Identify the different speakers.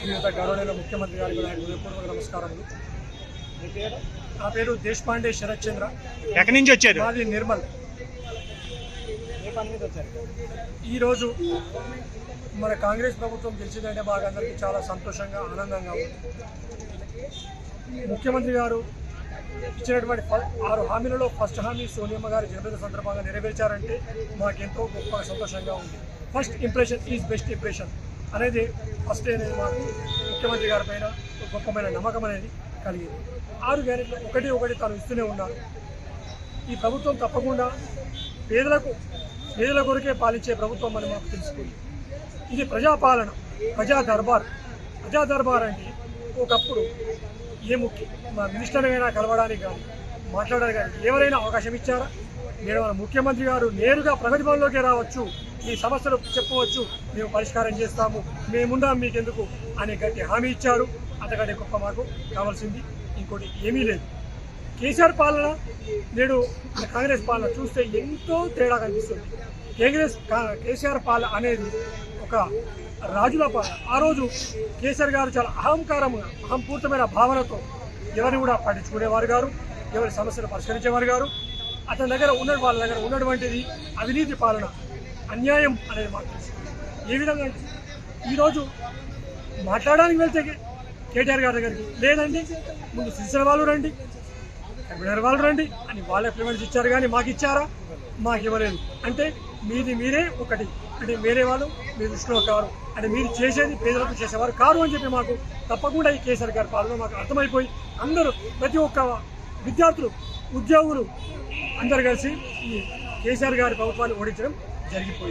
Speaker 1: శ్రీయుత గౌరవనీయ ముఖ్యమంత్రి గారికి నా హృదయపూర్వక నమస్కారములు. నా పేరు దేశపాండే శరత్ చంద్ర
Speaker 2: ఎక్కడి నుంచి వచ్చారు?
Speaker 1: మాది నిర్మల్. ఈరోజు మన కాంగ్రెస్ ప్రభుత్వం గెలిచిందంటే మాకు అందరికీ చాలా సంతోషంగా ఆనందంగా ఉంది. ముఖ్యమంత్రి గారు ఇచ్చినటువంటి ఆరు హామీలలో ఫస్ట్ హామీ సోనియమ్మ గారి జన్మదిన సందర్భంగా నెరవేర్చారంటే మాకెంతో గొప్ప సంతోషంగా ఉంది. First impression is best impression అనేది ఫస్ట్ అనేది మాకు ముఖ్యమంత్రి గారి పైన ఒక గొప్పమైన నమ్మకం అనేది కలిగింది. ఆరు గ్యారెంట్లు ఒకటి ఒకటి తాను ఇస్తూనే ఉన్నారు. ఈ ప్రభుత్వం తప్పకుండా పేదలకు పేదల కొరకే పాలించే ప్రభుత్వం అని మాకు తెలుసుకుంది. ఇది ప్రజాపాలన ప్రజా దర్బార్. ప్రజా దర్బార్ అంటే ఒకప్పుడు ఏ ముఖ్య మా మినిస్టర్ అయినా కలవడానికి కానీ మాట్లాడడానికి కానీ ఎవరైనా అవకాశం ఇచ్చారా? నేను మన ముఖ్యమంత్రి గారు నేరుగా ప్రగతి భవన్లోకి రావచ్చు. మీ సమస్యలు చెప్పవచ్చు మేము పరిష్కారం చేస్తాము మేముందాం మీకెందుకు అనే గట్టి హామీ ఇచ్చారు. అంతకంటే గొప్ప మాకు కావాల్సింది. ఇంకోటి ఏమీ లేదు. కేసీఆర్ పాలన నేడు మన కాంగ్రెస్ పాలన చూస్తే ఎంతో తేడా కనిపిస్తుంది. కాంగ్రెస్ కేసీఆర్ పాలన అనేది ఒక రాజుల పాలన. ఆ రోజు కేసీఆర్ గారు చాలా అహంకారంగా అహంపూర్తమైన భావనతో ఎవరిని కూడా పట్టించుకునేవారు గారు ఎవరి సమస్యలు పరిష్కరించేవారు గారు అతని దగ్గర ఉన్న వాళ్ళ దగ్గర ఉన్నటువంటిది అవినీతి పాలన. అన్యాయం అనేది మాకు తెలుసు. ఏ విధంగా అంటే ఈరోజు మాట్లాడడానికి వెళ్తే కేటీఆర్ గారి దగ్గరికి లేదండి. ముందు సిరిసిల్ల వాళ్ళు రండి కబీనర్ వాళ్ళు రండి అని వాళ్ళే పేమెంట్స్ ఇచ్చారు కానీ మాకు ఇచ్చారా? మాకు ఇవ్వలేదు. అంటే మీది మీరే ఒకటి. అంటే వేరే వాళ్ళు మీ దృష్టిలో కారు అంటే మీరు చేసేది పేదలకు చేసేవారు కారు అని చెప్పి మాకు తప్పకుండా ఈ కేసీఆర్ గారి పాలన మాకు అర్థమైపోయి అందరూ ప్రతి ఒక్క విద్యార్థులు ఉద్యోగులు అందరు కలిసి ఈ కేసీఆర్ గారి ప్రభుత్వాన్ని ఓడించడం జరిగిపోయింది